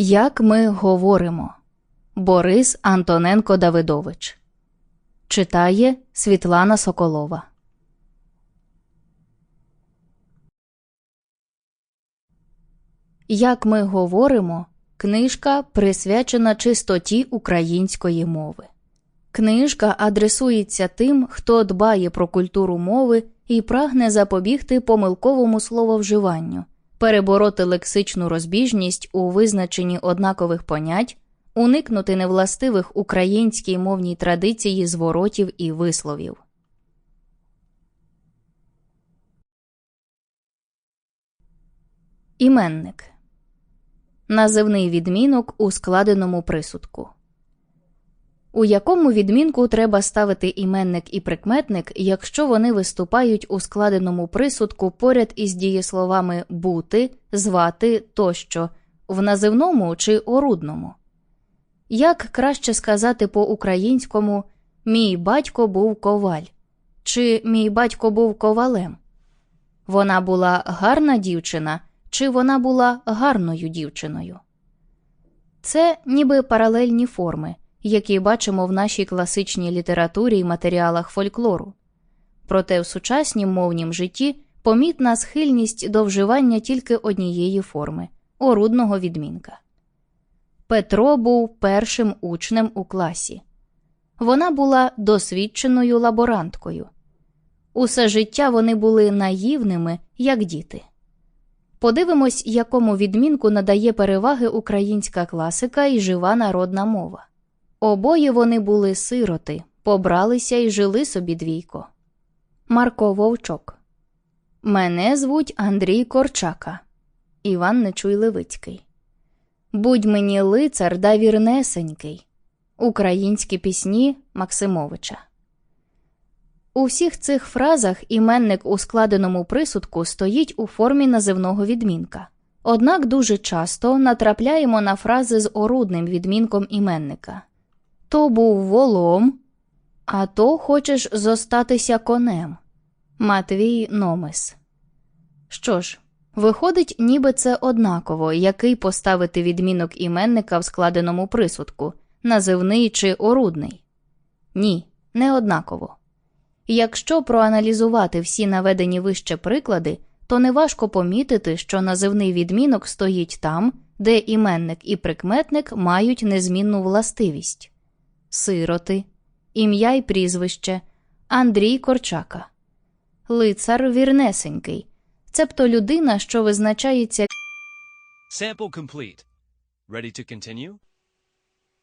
Як ми говоримо? Борис Антоненко Давидович. Читає Світлана Соколова. Як ми говоримо книжка присвячена чистоті української мови. Книжка адресується тим, хто дбає про культуру мови і прагне запобігти помилковому слововживанню, перебороти лексичну розбіжність у визначенні однакових понять, уникнути невластивих українській мовній традиції зворотів і висловів. Іменник Називний відмінок у складеному присудку. У якому відмінку треба ставити іменник і прикметник, якщо вони виступають у складеному присудку поряд із дієсловами бути, звати тощо, в називному чи орудному? Як краще сказати по-українському Мій батько був коваль чи Мій батько був ковалем? Вона була гарна дівчина чи вона була гарною дівчиною? Це ніби паралельні форми які бачимо в нашій класичній літературі і матеріалах фольклору. Проте в сучаснім мовнім житті помітна схильність до вживання тільки однієї форми орудного відмінка. Петро був першим учнем у класі. Вона була досвідченою лаборанткою. Усе життя вони були наївними, як діти. Подивимось, якому відмінку надає переваги українська класика і жива народна мова. Обоє вони були сироти, побралися і жили собі двійко. Марко Вовчок. Мене звуть Андрій Корчака. Іван Нечуй Левицький. Будь мені лицар да вірнесенький. Українські пісні Максимовича. У всіх цих фразах іменник у складеному присудку стоїть у формі називного відмінка. Однак дуже часто натрапляємо на фрази з орудним відмінком іменника то був волом, а то хочеш зостатися конем. Матвій Номес. Що ж, виходить, ніби це однаково, який поставити відмінок іменника в складеному присудку, називний чи орудний? Ні, не однаково. Якщо проаналізувати всі наведені вище приклади, то неважко помітити, що називний відмінок стоїть там, де іменник і прикметник мають незмінну властивість сироти, ім'я й прізвище Андрій Корчака, лицар вірнесенький, цебто людина, що визначається Sample complete. Ready to continue?